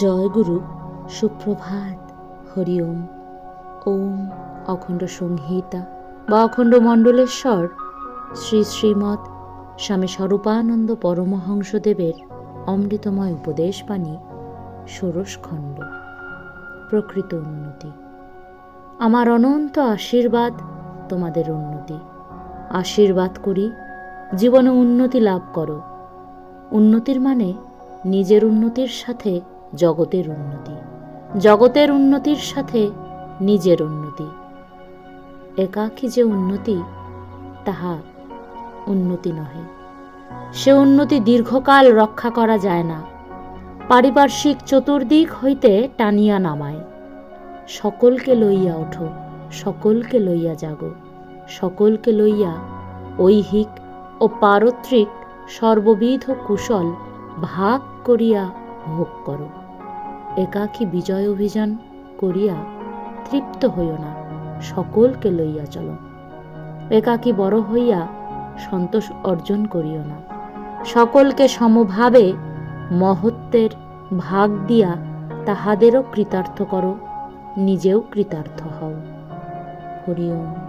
জয় গুরু সুপ্রভাত, হরি ওম। ওম অখণ্ড সংহিতা। বা অখণ্ড মণ্ডলেশ্বর। শ্রী শ্রীমৎ স্বামী স্বরূপানন্দ পরমহংসদেবের অমৃতময় উপদেশ বাণী ষোড়শখণ্ড প্রকৃত উন্নতি। আমার অনন্ত আশীর্বাদ তোমাদের উন্নতি। আশীর্বাদ করি, জীবনে উন্নতি লাভ করো। উন্নতির মানে নিজের উন্নতির সাথে জগতের উন্নতি। জগতের উন্নতির সাথে নিজের উন্নতি। একাকী যে উন্নতি, তাহা উন্নতি নহে। সে উন্নতি দীর্ঘকাল রক্ষা করা যায় না। পারিপার্শ্বিক চতুর্দিক হইতে টানিয়া নামায়। সকলকে লইয়া ওঠো, সকলকে লইয়া জাগো, সকলকে লইয়া ঐহিক ও পারত্রিক সর্ববিধ কুশল ভাগ করিয়া ভোগ করো। একাকী বিজয় অভিযান করিয়া তৃপ্ত হইও না, সকলকে লইয়া চলো। একাকী বড় হইয়া সন্তোষ অর্জন করিও না। সকলকে সমভাবে মহত্বের ভাগ দিয়া তাহাদেরও কৃতার্থ করো, নিজেও কৃতার্থ হও। হরি ওম।